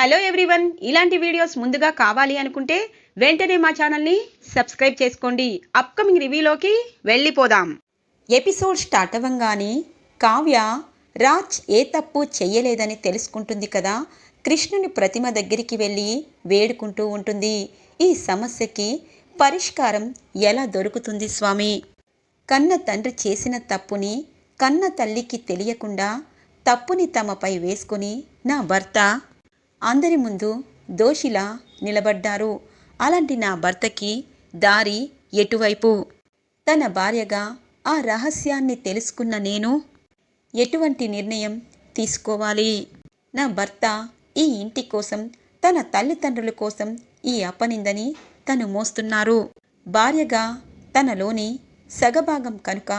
Hello everyone ఇలాంటి videos ముందుగా కావాలి అనుకుంటే వెంటనే మా ఛానల్ని సబ్స్క్రైబ్ చేసుకోండి. అప్కమింగ్ రివ్యూలోకి వెళ్ళిపోదాం. ఎపిసోడ్ స్టార్ట్ అవ్వంగానే కావ్య రాజ్ ఏ తప్పు చెయ్యలేదని తెలుసుకుంటుంది కదా? కృష్ణుని ప్రతిమ దగ్గరికి వెళ్ళి వేడుకుంటూ ఉంటుంది. ఈ సమస్యకి పరిష్కారం ఎలా దొరుకుతుంది స్వామి? కన్న తండ్రి చేసిన తప్పుని కన్న తల్లికి తెలియకుండా తప్పుని తమపై వేసుకుని నా భర్త అందరి ముందు దోషిలా నిలబడ్డారు. అలాంటి నా భర్తకి దారి ఎటువైపు? తన భార్యగా ఆ రహస్యాన్ని తెలుసుకున్న నేను ఎటువంటి నిర్ణయం తీసుకోవాలి? నా భర్త ఈ ఇంటి కోసం తన తల్లిదండ్రుల కోసం ఈ అపనిందని తను మోస్తున్నారు. భార్యగా తనలోని సగభాగం కనుక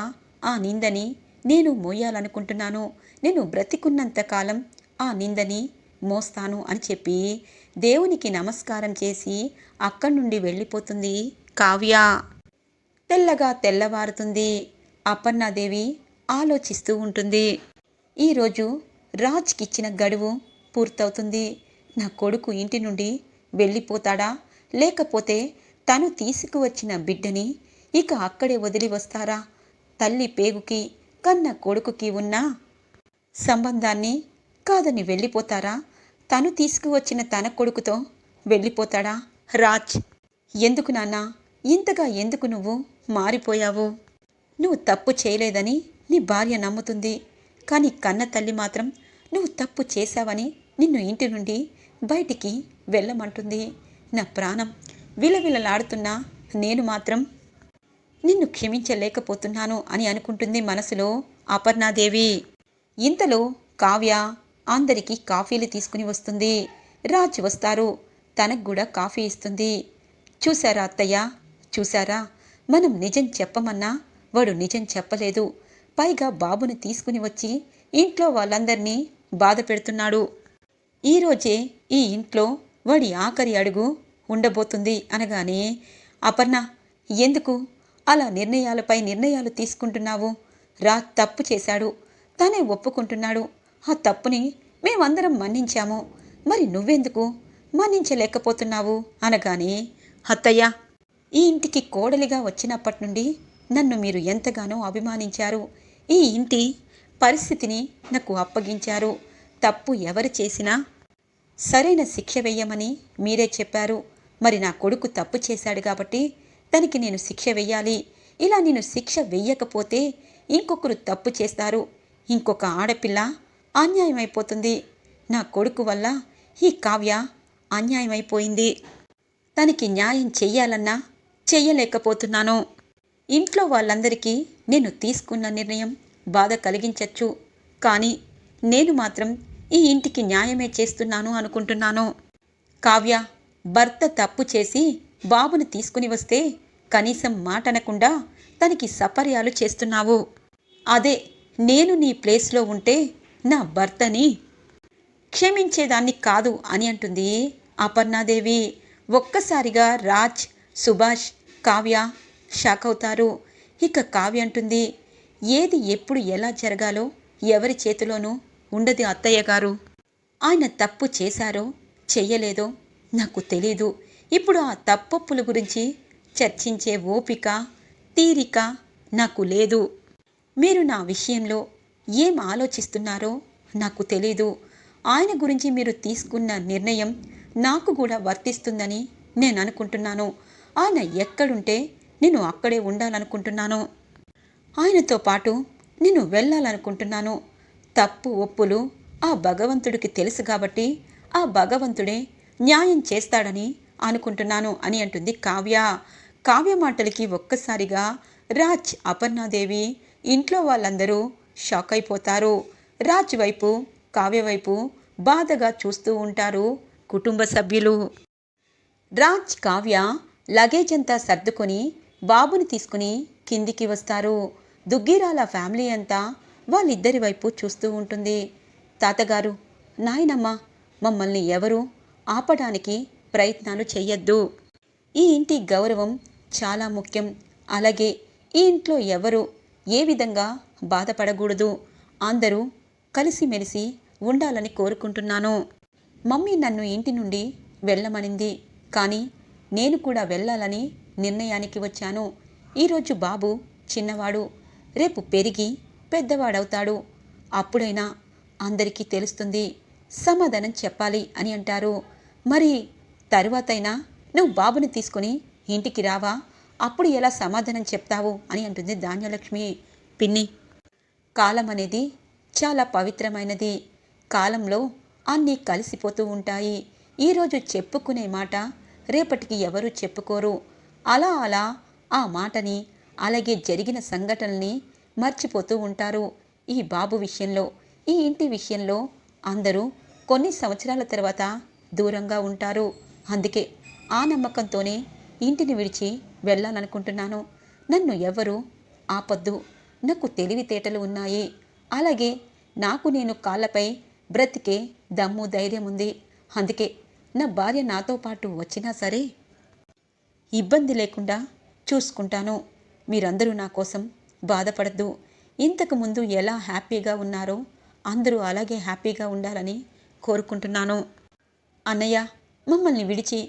ఆ నిందని నేను మోయాలనుకుంటున్నాను. నేను బ్రతికున్నంత కాలం ఆ నిందని మోస్తాను అని చెప్పి దేవునికి నమస్కారం చేసి అక్కడి నుండి వెళ్ళిపోతుంది కావ్య. తెల్లగా తెల్లవారుతుంది. అపర్ణాదేవి ఆలోచిస్తూ ఉంటుంది. ఈరోజు రాజ్కి ఇచ్చిన గడువు పూర్తవుతుంది. నా కొడుకు ఇంటి నుండి వెళ్ళిపోతాడా? లేకపోతే తను తీసుకువచ్చిన బిడ్డని ఇక అక్కడే వదిలి వస్తారా? తల్లి పేగుకి కన్న కొడుకుకి ఉన్న సంబంధాన్ని కాదని వెళ్ళిపోతారా? తను తీసుకువచ్చిన తన కొడుకుతో వెళ్ళిపోతాడా? రాజ్ ఎందుకు నాన్న? ఇంతగా ఎందుకు నువ్వు మారిపోయావు? నువ్వు తప్పు చేయలేదని నీ భార్య నమ్ముతుంది. కానీ కన్న తల్లి మాత్రం నువ్వు తప్పు చేశావని నిన్ను ఇంటి నుండి బయటికి వెళ్ళమంటుంది. నా ప్రాణం విలవిలలాడుతున్నా నేను మాత్రం నిన్ను క్షమించలేకపోతున్నాను అని అనుకుంటుంది మనసులో అపర్ణాదేవి. ఇంతలో కావ్య అందరికీ కాఫీలు తీసుకుని వస్తుంది. రాజ్ వస్తారు. తనకు కూడా కాఫీ ఇస్తుంది. చూసారా అత్తయ్య? చూసారా మనం నిజం చెప్పమన్నా వాడు నిజం చెప్పలేదు. పైగా బాబుని తీసుకుని వచ్చి ఇంట్లో వాళ్ళందరినీ బాధ పెడుతున్నాడు. ఈరోజే ఈ ఇంట్లో వాడి ఆఖరి అడుగు ఉండబోతుంది అనగానే అపర్ణ ఎందుకు? అలా నిర్ణయాలపై నిర్ణయాలు తీసుకుంటున్నావు? రా తప్పు చేశాడు. తనే ఒప్పుకుంటున్నాడు. ఆ తప్పుని మేమందరం మన్నించాము. మరి నువ్వెందుకు? మన్నించలేకపోతున్నావు అనగానే అత్తయ్య ఈ ఇంటికి కోడలిగా వచ్చినప్పటి నుండి నన్ను మీరు ఎంతగానో అభిమానించారు. ఈ ఇంటి పరిస్థితిని నాకు అప్పగించారు. తప్పు ఎవరు చేసినా సరైన శిక్ష వెయ్యమని మీరే చెప్పారు. మరి నా కొడుకు తప్పు చేశాడు కాబట్టి తనకి నేను శిక్ష వెయ్యాలి ఇలా నేను శిక్ష వెయ్యకపోతే ఇంకొకరు తప్పు చేస్తారు. ఇంకొక ఆడపిల్ల అన్యాయమైపోతుంది. నా కొడుకు వల్ల ఈ కావ్య అన్యాయమైపోయింది. తనకి న్యాయం చెయ్యాలన్నా చెయ్యలేకపోతున్నాను. ఇంట్లో వాళ్ళందరికీ నేను తీసుకున్న నిర్ణయం బాధ కలిగించచ్చు. కానీ నేను మాత్రం ఈ ఇంటికి న్యాయమే చేస్తున్నాను అనుకుంటున్నాను. కావ్య భర్త తప్పు చేసి బాబుని తీసుకుని వస్తే కనీసం మాటనకుండా తనకి సపర్యాలు చేస్తున్నావు. అదే నేను నీ ప్లేస్లో ఉంటే నా భర్తని క్షమించేదాన్ని కాదు అని అంటుంది అపర్ణాదేవి. ఒక్కసారిగా రాజ్ సుభాష్ కావ్య షాక్ అవుతారు. ఇక కావ్య అంటుంది ఏది ఎప్పుడు ఎలా జరగాలో ఎవరి చేతిలోనూ ఉండదు అత్తయ్య గారు. ఆయన తప్పు చేశారో చెయ్యలేదో నాకు తెలీదు. ఇప్పుడు ఆ తప్పొప్పుల గురించి చర్చించే ఓపిక తీరిక నాకు లేదు. మీరు నా విషయంలో ఏం ఆలోచిస్తున్నారో నాకు తెలీదు. ఆయన గురించి మీరు తీసుకున్న నిర్ణయం నాకు కూడా వర్తిస్తుందని నేను అనుకుంటున్నాను. ఆయన ఎక్కడుంటే నేను అక్కడే ఉండాలనుకుంటున్నాను. ఆయనతో పాటు నేను వెళ్ళాలనుకుంటున్నాను. తప్పు ఒప్పులు ఆ భగవంతుడికి తెలుసు కాబట్టి ఆ భగవంతుడే న్యాయం చేస్తాడని అనుకుంటున్నాను అని అంటుంది కావ్య. కావ్య మాటలకి ఒక్కసారిగా రాజ్ అపర్ణాదేవి ఇంట్లో వాళ్ళందరూ షాక్ అయిపోతారు రాజ్ వైపు కావ్య వైపు బాధగా చూస్తూ ఉంటారు కుటుంబ సభ్యులు. రాజ్ కావ్య లగేజ్ అంతా సర్దుకొని బాబుని తీసుకుని కిందికి వస్తారు. దుగ్గిరాల ఫ్యామిలీ అంతా వాళ్ళిద్దరి వైపు చూస్తూ ఉంటుంది. తాతగారు నాయనమ్మ మమ్మల్ని ఎవరు ఆపడానికి ప్రయత్నాలు చేయొద్దు ఈ ఇంటి గౌరవం చాలా ముఖ్యం. అలాగే ఈ ఇంట్లో ఎవరు ఏ విధంగా బాధపడకూడదు. అందరూ కలిసిమెలిసి ఉండాలని కోరుకుంటున్నాను. మమ్మీ నన్ను ఇంటి నుండి వెళ్ళమనింది. కానీ నేను కూడా వెళ్ళాలని నిర్ణయానికి వచ్చాను. ఈరోజు బాబు చిన్నవాడు. రేపు పెరిగి పెద్దవాడవుతాడు. అప్పుడైనా అందరికీ తెలుస్తుంది. సమాధానం చెప్పాలి అని అంటారు. మరి తరువాతైనా నువ్వు బాబుని తీసుకొని ఇంటికి రావా? అప్పుడు ఎలా సమాధానం చెప్తావు? అని అంటుంది ధాన్యలక్ష్మి. పిన్ని కాలం అనేది చాలా పవిత్రమైనది. కాలంలో అన్నీ కలిసిపోతూ ఉంటాయి. ఈరోజు చెప్పుకునే మాట రేపటికి ఎవరు చెప్పుకోరు. అలా అలా ఆ మాటని అలాగే జరిగిన సంఘటనల్ని మర్చిపోతూ ఉంటారు. ఈ బాబు విషయంలో ఈ ఇంటి విషయంలో అందరూ కొన్ని సంవత్సరాల తర్వాత దూరంగా ఉంటారు. అందుకే ఆ నమ్మకంతోనే ఇంటిని విడిచి వెళ్ళాలనుకుంటున్నాను. నన్ను ఎవరు ఆపద్దు. నాకు తెలివితేటలు ఉన్నాయి. అలాగే నాకు నేను కాళ్ళపై బ్రతికే దమ్ము ధైర్యం ఉంది. అందుకే నా భార్య నాతో పాటు వచ్చినా సరే ఇబ్బంది లేకుండా చూసుకుంటాను. మీరందరూ నా కోసం బాధపడద్దు. ఇంతకుముందు ఎలా హ్యాపీగా ఉన్నారో అందరూ అలాగే హ్యాపీగా ఉండాలని కోరుకుంటున్నాను. అన్నయ్య మమ్మల్ని విడిచి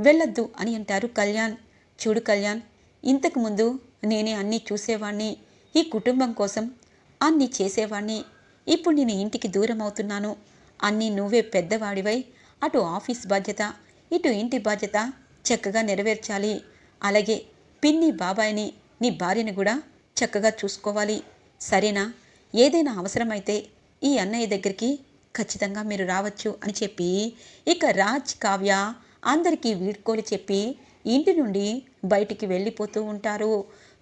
వెళ్ళొద్దు అని అంటారు కళ్యాణ్. చూడు కళ్యాణ్ ఇంతకుముందు నేనే అన్నీ చూసేవాణ్ణి. ఈ కుటుంబం కోసం అన్ని చేసేవాణ్ణి. ఇప్పుడు నేను ఇంటికి దూరం అవుతున్నాను అన్నీ నువ్వే పెద్దవాడివై అటు ఆఫీస్ బాధ్యత ఇటు ఇంటి బాధ్యత చక్కగా నెరవేర్చాలి. అలాగే పిన్ని బాబాయిని నీ భార్యని కూడా చక్కగా చూసుకోవాలి. సరేనా? ఏదైనా అవసరమైతే ఈ అన్నయ్య దగ్గరికి ఖచ్చితంగా మీరు రావచ్చు అని చెప్పి ఇక రాజ్ కావ్య అందరికీ వీడ్కోలు చెప్పి ఇంటి నుండి బయటికి వెళ్ళిపోతూ ఉంటారు.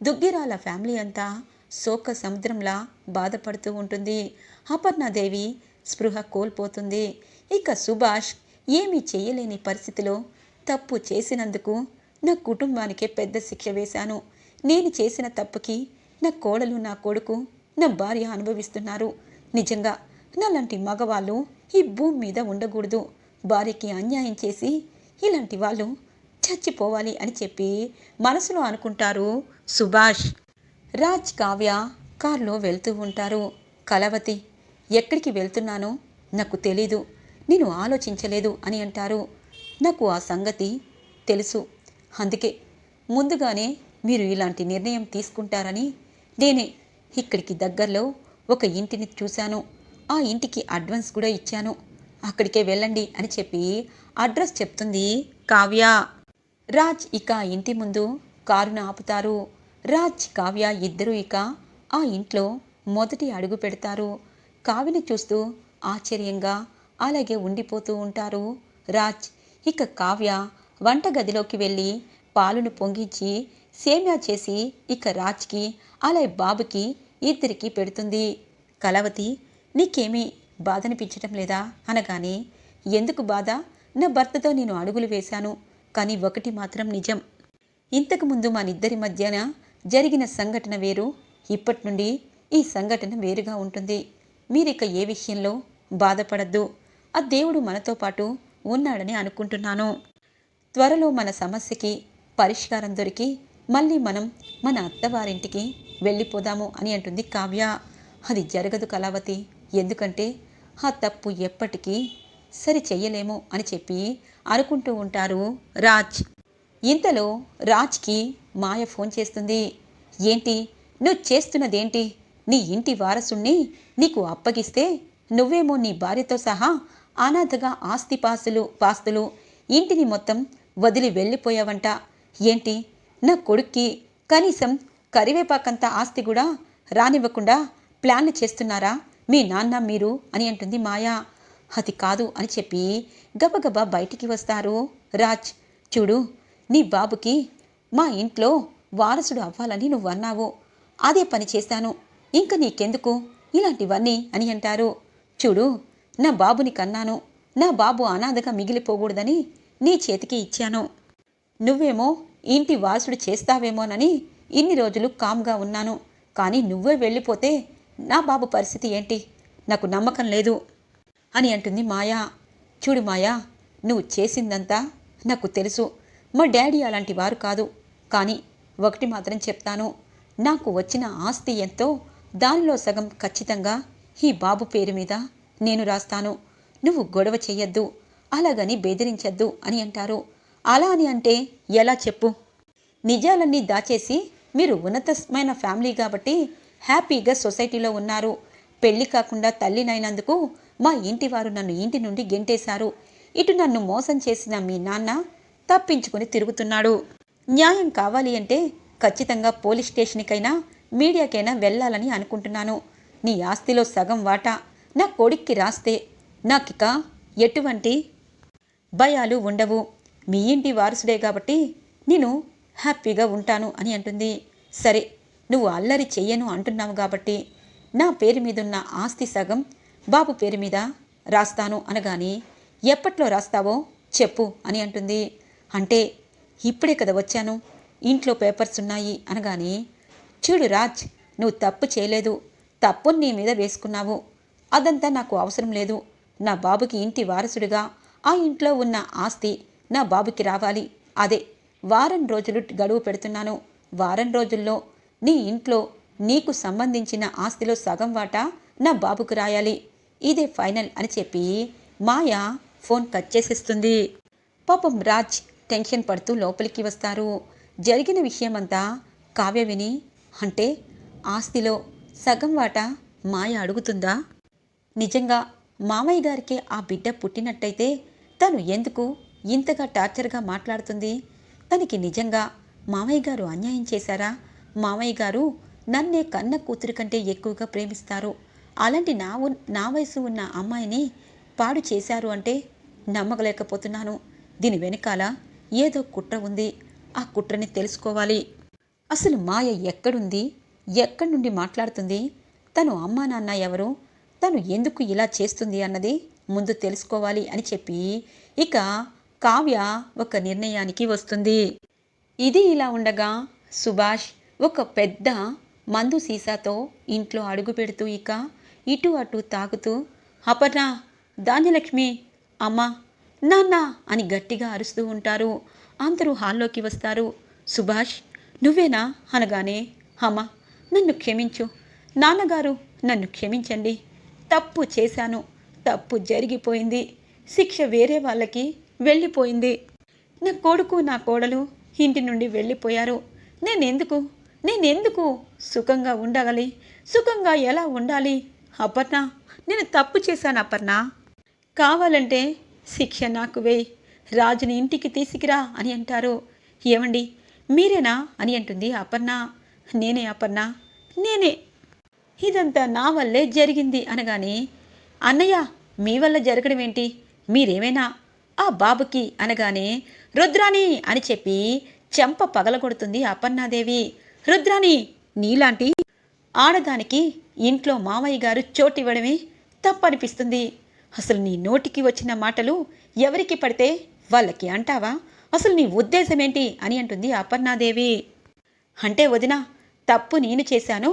దుగ్గిరాల ఫ్యామిలీ అంతా శోక సముద్రంలా బాధపడుతూ ఉంటుంది. అపర్ణాదేవి స్పృహ కోల్పోతుంది. ఇక సుభాష్ ఏమీ చేయలేని పరిస్థితిలో తప్పు చేసినందుకు నా కుటుంబానికే పెద్ద శిక్ష వేశాను. నేను చేసిన తప్పుకి నా కోడలు నా కొడుకు నా భార్య అనుభవిస్తున్నారు. నిజంగా నాలాంటి మగవాళ్ళు ఈ భూమి మీద ఉండకూడదు. భార్యకి అన్యాయం చేసి ఇలాంటి వాళ్ళు చచ్చిపోవాలి అని చెప్పి మనసులో అనుకుంటారు సుభాష్. రాజ్ కావ్య కారులో వెళ్తూ ఉంటారు. కలవతి ఎక్కడికి వెళ్తున్నానో? నాకు తెలీదు. నేను ఆలోచించలేదు అని అంటారు. నాకు ఆ సంగతి తెలుసు. అందుకే ముందుగానే మీరు ఇలాంటి నిర్ణయం తీసుకుంటారని నేనే ఇక్కడికి దగ్గరలో ఒక ఇంటిని చూశాను. ఆ ఇంటికి అడ్వాన్స్ కూడా ఇచ్చాను. అక్కడికే వెళ్ళండి అని చెప్పి అడ్రస్ చెప్తుంది కావ్య. రాజ్ ఇక ఇంటి ముందు కారును ఆపుతారు. రాజ్ కావ్య ఇద్దరూ ఇక ఆ ఇంట్లో మొదటి అడుగు పెడతారు. కావ్యని చూస్తూ ఆశ్చర్యంగా అలాగే ఉండిపోతూ ఉంటారు. రాజ్ ఇక కావ్య వంటగదిలోకి వెళ్ళి పాలును పొంగించి సేమ్యా చేసి ఇక రాజ్కి అలాగే బాబుకి ఇద్దరికి పెడుతుంది. కలవతి నీకేమీ బాధనిపించటం లేదా? అనగానే ఎందుకు బాధ? నా భర్తతో నేను అడుగులు వేశాను కానీ ఒకటి మాత్రం నిజం. ఇంతకుముందు మనిద్దరి మధ్యన జరిగిన సంఘటన వేరు. ఇప్పటి నుండి ఈ సంఘటన వేరుగా ఉంటుంది. మీరిక ఏ విషయంలో బాధపడద్దు. ఆ దేవుడు మనతో పాటు ఉన్నాడని అనుకుంటున్నాను. త్వరలో మన సమస్యకి పరిష్కారం దొరికి మళ్ళీ మనం మన అత్తవారింటికి వెళ్ళిపోదాము అని అంటుంది కావ్య. అది జరగదు కళావతి. ఎందుకంటే ఆ తప్పు ఎప్పటికీ సరి చెయ్యలేము అని చెప్పి అనుకుంటూ ఉంటారు రాజ్. ఇంతలో రాజ్కి మాయ ఫోన్ చేస్తుంది. ఏంటి? నువ్వు చేస్తున్నదేంటి? నీ ఇంటి వారసుణ్ణి నీకు అప్పగిస్తే నువ్వేమో నీ భార్యతో సహా అనాథగా ఆస్తి పాస్తులు పాస్తులు ఇంటిని మొత్తం వదిలి వెళ్ళిపోయావంట. ఏంటి? నా కొడుక్కి కనీసం కరివేపాకంత ఆస్తి కూడా రానివ్వకుండా ప్లాన్లు చేస్తున్నారా? మీ నాన్న మీరు? అని అంటుంది మాయా. అది కాదు అని చెప్పి గబగబా బయటికి వస్తారు. రాజ్ చూడు నీ బాబుకి మా ఇంట్లో వారసుడు అవ్వాలని నువ్వు అన్నావు. అదే పని చేశాను. ఇంక నీకెందుకు? ఇలాంటివన్నీ అని అంటారు. చూడు నా బాబుని కన్నాను. నా బాబు అనాథగా మిగిలిపోకూడదని నీ చేతికి ఇచ్చాను. నువ్వేమో ఇంటి వాసుడు చేస్తావేమోనని ఇన్ని రోజులు కామ్గా ఉన్నాను. కానీ నువ్వే వెళ్ళిపోతే నా బాబు పరిస్థితి ఏంటి? నాకు నమ్మకం లేదు అని అంటుంది మాయా. చూడు మాయా నువ్వు చేసిందంతా నాకు తెలుసు. మా డాడీ అలాంటి వారు కాదు. కానీ ఒకటి మాత్రం చెప్తాను. నాకు వచ్చిన ఆస్తి ఎంతో. దానిలో సగం ఖచ్చితంగా ఈ బాబు పేరు మీద నేను రాస్తాను. నువ్వు గొడవ చెయ్యొద్దు. అలాగని బెదిరించద్దు అని అంటారు. అలా అని అంటే ఎలా చెప్పు? నిజాలన్నీ దాచేసి మీరు ఉన్నతమైన ఫ్యామిలీ కాబట్టి హ్యాపీగా సొసైటీలో ఉన్నారు. పెళ్ళి కాకుండా తల్లినైనందుకు మా ఇంటి వారు నన్ను ఇంటి నుండి గెంటేశారు. ఇటు నన్ను మోసం చేసిన మీ నాన్న తప్పించుకుని తిరుగుతున్నాడు. న్యాయం కావాలి అంటే ఖచ్చితంగా పోలీస్ స్టేషన్కైనా మీడియాకైనా వెళ్ళాలని అనుకుంటున్నాను. నీ ఆస్తిలో సగం వాటా. నా కొడుక్కి రాస్తే నాకిక ఎటువంటి భయాలు ఉండవు. మీ ఇంటి వారసుడే కాబట్టి నేను హ్యాపీగా ఉంటాను అని అంటుంది. సరే నువ్వు అల్లరి చెయ్యను అంటున్నావు కాబట్టి నా పేరు మీదున్న ఆస్తి సగం బాబు పేరు మీద రాస్తాను అనగాని ఎప్పట్లో రాస్తావో చెప్పు అని అంటుంది. అంటే ఇప్పుడే కదా వచ్చాను. ఇంట్లో పేపర్స్ ఉన్నాయి అనగానే చూడు రాజ్ నువ్వు తప్పు చేయలేదు. తప్పు నీ మీద వేసుకున్నావు. అదంతా నాకు అవసరం లేదు. నా బాబుకి ఇంటి వారసుడిగా ఆ ఇంట్లో ఉన్న ఆస్తి నా బాబుకి రావాలి. అదే వారం రోజులు గడువు పెడుతున్నాను. వారం రోజుల్లో నీ ఇంట్లో నీకు సంబంధించిన ఆస్తిలో సగం వాటా నా బాబుకు రాయాలి. ఇదే ఫైనల్ అని చెప్పి మాయ ఫోన్ కట్ చేసేస్తుంది. పాపం రాజ్ టెన్షన్ పడుతూ లోపలికి వస్తారు. జరిగిన విషయమంతా కావ్య విని అంటే ఆస్తిలో సగం వాటా మాయ అడుగుతుందా? నిజంగా మామయ్య గారికి ఆ బిడ్డ పుట్టినట్టయితే తను ఎందుకు ఇంతగా టార్చర్గా మాట్లాడుతుంది? తనకి నిజంగా మామయ్య గారు అన్యాయం చేశారా? మామయ్య గారు నన్నే కన్న కూతురు కంటే ఎక్కువగా ప్రేమిస్తారు. అలాంటి నా నా వయసు ఉన్న అమ్మాయిని పాడు చేశారు అంటే నమ్మకలేకపోతున్నాను దీని వెనకాల ఏదో కుట్ర ఉంది. ఆ కుట్రని తెలుసుకోవాలి. అసలు మాయ ఎక్కడుంది? ఎక్కడి నుండి మాట్లాడుతుంది? తను అమ్మా నాన్న ఎవరు? తను ఎందుకు ఇలా చేస్తుంది అన్నది ముందు తెలుసుకోవాలి అని చెప్పి ఇక కావ్య ఒక నిర్ణయానికి వస్తుంది. ఇది ఇలా ఉండగా సుభాష్ ఒక పెద్ద మందు సీసాతో ఇంట్లో అడుగు పెడుతూ ఇక ఇటు అటు తాగుతూ అపర్ణ ధాన్యలక్ష్మి అమ్మ నాన్న అని గట్టిగా అరుస్తూ ఉంటారు. అందరూ హాల్లోకి వస్తారు. సుభాష్ నువ్వేనా? అనగానే అమ్మ నన్ను క్షమించు. నాన్నగారు నన్ను క్షమించండి. తప్పు చేశాను. తప్పు జరిగిపోయింది. శిక్ష వేరే వాళ్ళకి వెళ్ళిపోయింది. నా కొడుకు నా కోడలు ఇంటి నుండి వెళ్ళిపోయారు. నేనెందుకు? నేనెందుకు సుఖంగా ఉండగలి సుఖంగా ఎలా ఉండాలి? అపర్ణ నేను తప్పు చేశాను అపర్ణ. కావాలంటే శిక్ష నాకు వేయి. రాజుని ఇంటికి తీసుకురా అని అంటారు. ఏమండి? మీరేనా? అని అంటుంది అపర్ణ. నేనే అపర్ణ. నేనే. ఇదంతా నా వల్లే జరిగింది అనగానే అన్నయ్య మీ వల్ల జరగడం ఏంటి? మీరేమైనా? ఆ బాబుకి అనగానే రుద్రాణి అని చెప్పి చెంప పగలగొడుతుంది అపర్ణాదేవి. రుద్రాణి నీలాంటి ఆడదానికి ఇంట్లో మామయ్య గారు చోటివ్వడమే తప్పనిపిస్తుంది. అసలు నీ నోటికి వచ్చిన మాటలు ఎవరికి పడితే వాళ్ళకి అంటావా? అసలు నీ ఉద్దేశం ఏంటి అని అంటుంది అపర్ణాదేవి. అంటే వదిన తప్పు నేను చేశాను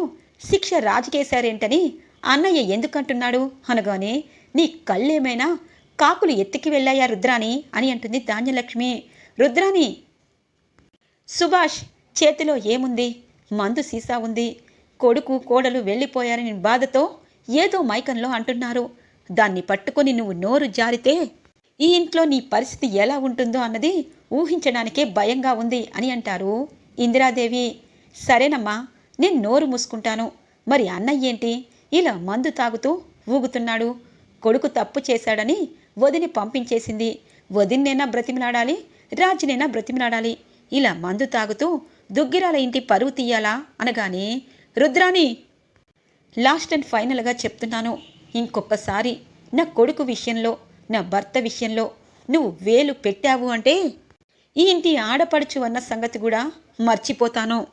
శిక్ష రాజుకేశారేంటని అన్నయ్య ఎందుకంటున్నాడు? అనగానే నీ కళ్ళేమైనా కాకులు ఎత్తికి వెళ్ళాయా రుద్రాని అని అంటుంది ధాన్యలక్ష్మి. రుద్రాని సుభాష్ చేతిలో ఏముంది? మందు సీసా ఉంది. కొడుకు కోడలు వెళ్ళిపోయారని బాధతో ఏదో మైకంలో అంటున్నారు. దాన్ని పట్టుకొని నువ్వు నోరు జారితే ఈ ఇంట్లో నీ పరిస్థితి ఎలా ఉంటుందో అన్నది ఊహించడానికే భయంగా ఉంది అని అంటారు ఇందిరాదేవి. సరేనమ్మా నేను నోరు మూసుకుంటాను. మరి అన్నయ్య ఏంటి? ఇలా మందు తాగుతూ ఊగుతున్నాడు. కొడుకు తప్పు చేశాడని వదిని పంపించేసింది. వదిన్నైనా బ్రతిమలాడాలి? రాజునైనా బ్రతిమలాడాలి? ఇలా మందు తాగుతూ దుగ్గిరాల ఇంటి పరువు తీయాలా? అనగానే రుద్రాని లాస్ట్ అండ్ ఫైనల్గా చెప్తున్నాను. ఇంకొకసారి నా కొడుకు విషయంలో నా భర్త విషయంలో నువ్వు వేలు పెట్టావు అంటే ఈ ఇంటి ఆడపడుచు అన్న సంగతి కూడా మర్చిపోతాను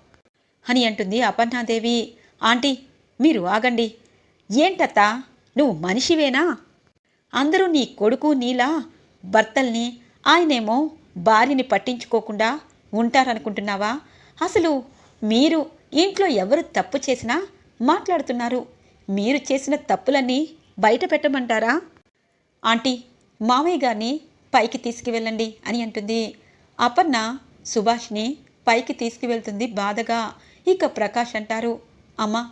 అని అంటుంది అపర్ణాదేవి. ఆంటీ మీరు ఆగండి. ఏంటత్త నువ్వు మనిషివేనా? అందరూ నీ కొడుకు నీలా భర్తల్ని ఆయనేమో భార్యని పట్టించుకోకుండా ఉంటారనుకుంటున్నావా? అసలు మీరు ఇంట్లో ఎవరు తప్పు చేసినా మాట్లాడుతున్నారు. మీరు చేసిన తప్పులన్నీ బయట పెట్టమంటారా? ఆంటీ మామయ్య గారిని పైకి తీసుకువెళ్ళండి అని అంటుంది. అపర్ణ సుభాష్ని పైకి తీసుకువెళ్తుంది బాధగా. ఇక ప్రకాష్ అంటారు అమ్మ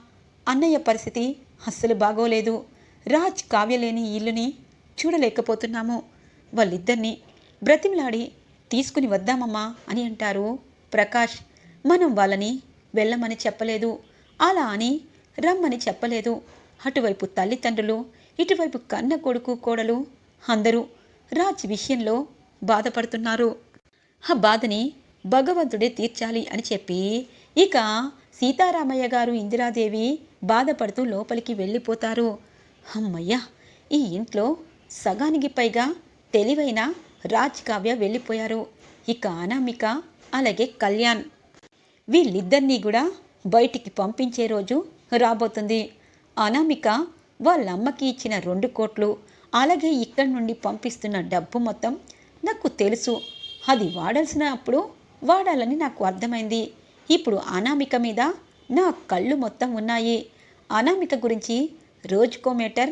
అన్నయ్య పరిస్థితి అస్సలు బాగోలేదు. రాజ్ కావ్యలేని ఇల్లుని చూడలేకపోతున్నాము. వాళ్ళిద్దరినీ బ్రతిమలాడి తీసుకుని వద్దామమ్మా అని అంటారు ప్రకాష్. మనం వాళ్ళని వెళ్ళమని చెప్పలేదు. అలా అని రమ్మని చెప్పలేదు. అటువైపు తల్లిదండ్రులు ఇటువైపు కన్న కొడుకు కోడలు అందరూ రాజ్ విషయంలో బాధపడుతున్నారు. ఆ బాధని భగవంతుడే తీర్చాలి అని చెప్పి ఇక సీతారామయ్య గారు ఇందిరాదేవి బాధపడుతూ లోపలికి వెళ్ళిపోతారు. అమ్మయ్య ఈ ఇంట్లో సగానికి పైగా తెలివైన రాజ్ కావ్య వెళ్ళిపోయారు. ఇక అనామిక అలాగే కళ్యాణ్ వీళ్ళిద్దరినీ కూడా బయటికి పంపించే రోజు రాబోతుంది. అనామిక వాళ్ళ అమ్మకి ఇచ్చిన రెండు కోట్లు అలాగే ఇక్కడి నుండి పంపిస్తున్న డబ్బు మొత్తం నాకు తెలుసు. అది వాడాల్సిన అప్పుడు వాడాలని నాకు అర్థమైంది. ఇప్పుడు అనామిక మీద నా కళ్ళు మొత్తం ఉన్నాయి. అనామిక గురించి రోజుకో మీటర్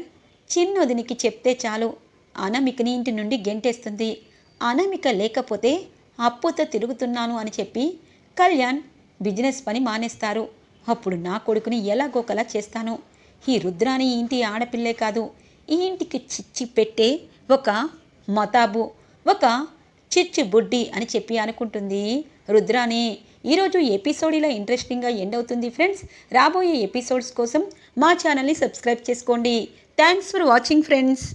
చిన్నొదినికి చెప్తే చాలు. అనామికని ఇంటి నుండి గెంటేస్తుంది. అనామిక లేకపోతే అప్పుతో తిరుగుతున్నాను అని చెప్పి కళ్యాణ్ బిజినెస్ పని మానేస్తారు. అప్పుడు నా కొడుకుని ఎలాగోకలా చేస్తాను. ఈ రుద్రాని ఇంటి ఆడపిల్లే కాదు. ఈ ఇంటికి చిచ్చి పెట్టే ఒక మతాబు ఒక చిచ్చి బుడ్డి అని చెప్పి అనుకుంటుంది. రుద్రాని ఈరోజు ఎపిసోడ్ ఇలా ఇంట్రెస్టింగ్గా ఎండ్ అవుతుంది ఫ్రెండ్స్. రాబోయే ఎపిసోడ్స్ కోసం మా ఛానల్ని సబ్స్క్రైబ్ చేసుకోండి. Thanks for watching friends.